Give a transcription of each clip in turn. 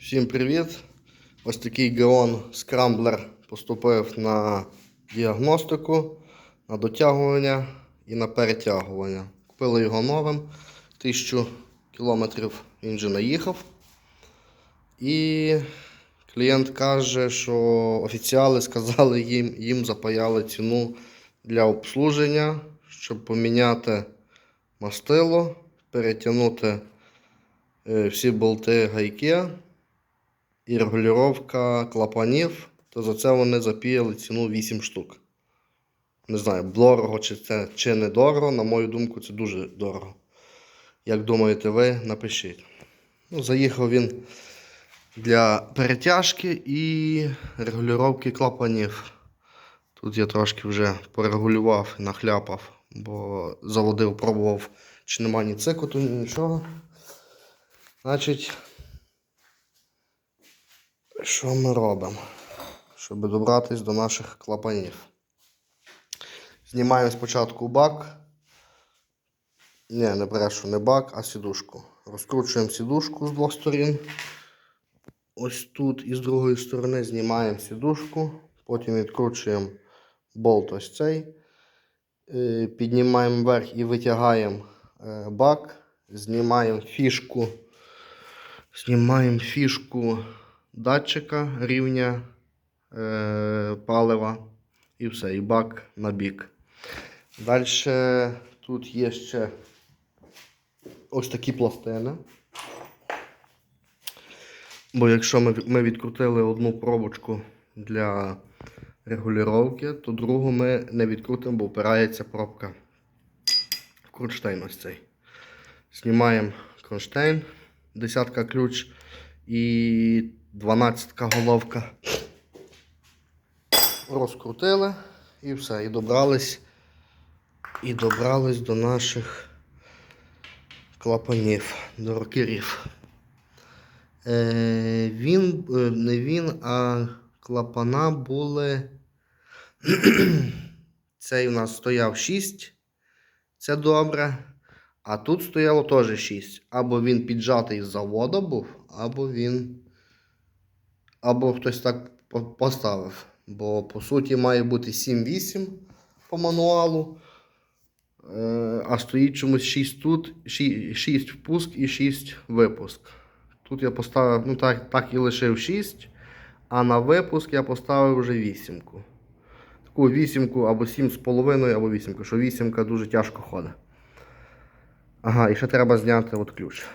Всім привіт! Ось такий Геон скрамблер поступив на діагностику, на дотягування і на перетягування. Купили його новим, 1000 кілометрів він вже наїхав. І клієнт каже, що офіціали сказали їм, їм запаяли ціну для обслуження, щоб поміняти мастило, перетягнути е, всі болти гайки і регулювання клапанів, то за це вони запіяли ціну 8 штук. Не знаю, дорого чи це чи не дорого. На мою думку, це дуже дорого. Як думаєте ви, напишіть. Ну, заїхав він для перетяжки і регулювання клапанів. Тут я трошки вже порегулював і нахляпав, бо заводив, пробував, чи нема ні цикоту, ні нічого. Значить, що ми робимо, щоб добратися до наших клапанів? Знімаємо спочатку бак. Ні, не брешу, не бак, а сідушку. Розкручуємо сідушку з двох сторін. Ось тут і з другої сторони знімаємо сідушку. Потім відкручуємо болт ось цей. Е, Піднімаємо вверх і витягаємо е, бак. Знімаємо фішку. Знімаємо фішку датчика рівня е, палива і все, і бак на бік. Далі тут є ще ось такі пластини. Бо якщо ми, ми відкрутили одну пробочку для регулювання, то другу ми не відкрутимо, бо впирається пробка в кронштейн ось цей. Знімаємо кронштейн, десятка ключ і 12 головка. Розкрутили і все. І добрались, і добрались до наших клапанів, до рокерів. Е, він, е, не він, а клапана були. Цей у нас стояв 6. Це добре. А тут стояло теж 6. Або він піджатий з заводу був, або він. Або хтось так поставив. Бо по суті має бути 7-8 по мануалу. Е, А стоїть чомусь 6 тут, 6 впуск і 6 випуск. Тут я поставив, ну так, так і лишив 6, а на випуск я поставив вже вісімку. Таку вісімку або 7,5, або вісімку, що вісімка дуже тяжко ходить. Ага, і ще треба зняти от ключ.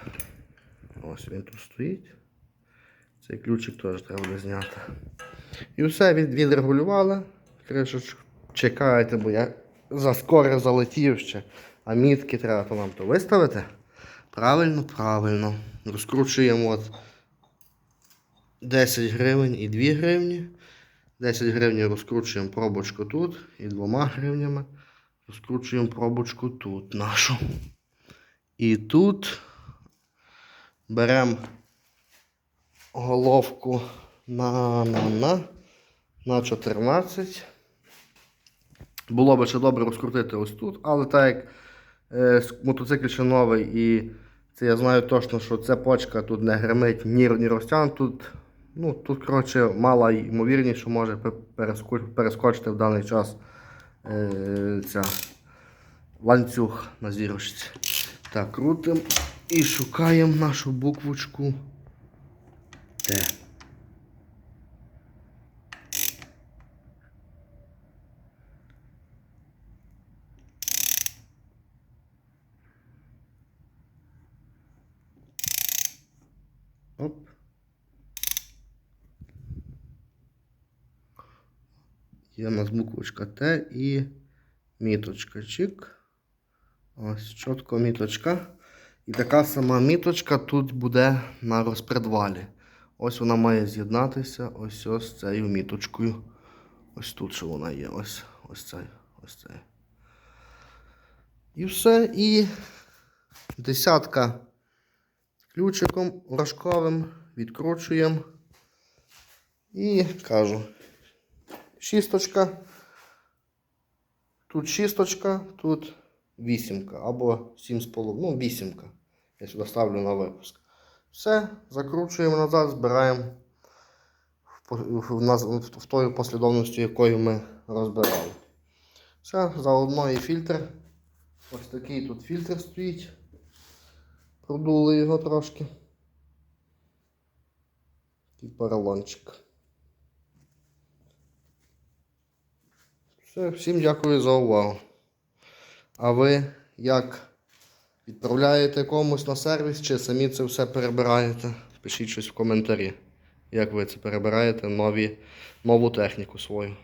Ось він тут стоїть. Цей ключик теж треба буде зняти. І все, від, відрегулювали. Кришечку. Чекайте, бо я заскоро залетів ще. А мітки треба то нам то виставити. Правильно, правильно. Розкручуємо от 10 гривень і 2 гривні. 10 гривень розкручуємо пробочку тут і 2 гривнями розкручуємо пробочку тут нашу. І тут беремо головку на, на, на, на 14. Було би ще добре розкрутити ось тут, але так як е, мотоцикл ще новий і це я знаю точно, що ця почка тут не гримить ні, ні розтягне. Тут, ну, тут коротше, мала ймовірність, що може перескочити в даний час е, ця ланцюг на зірочці. Так, крутимо і шукаємо нашу буквочку Т. Оп. Є у нас буквочка Т і міточка. Чик. Ось чітко міточка. І така сама міточка тут буде на розпредвалі. Ось вона має з'єднатися ось з цією міточкою. Ось тут що вона є. Ось ось цей. Ось цей. І все. І десятка ключиком рожковим відкручуємо. І кажу. Шісточка. Тут шісточка, тут вісімка або сім з половиною. Ну, вісімка. Я сюди ставлю на випуск. Все, закручуємо назад, збираємо в, тої послідовності, якою ми розбирали. Все, заодно і фільтр. Ось такий тут фільтр стоїть. Продули його трошки. І поролончик. Все, всім дякую за увагу. А ви як відправляєте комусь на сервіс чи самі це все перебираєте? Пишіть щось в коментарі. Як ви це перебираєте нові, нову техніку свою.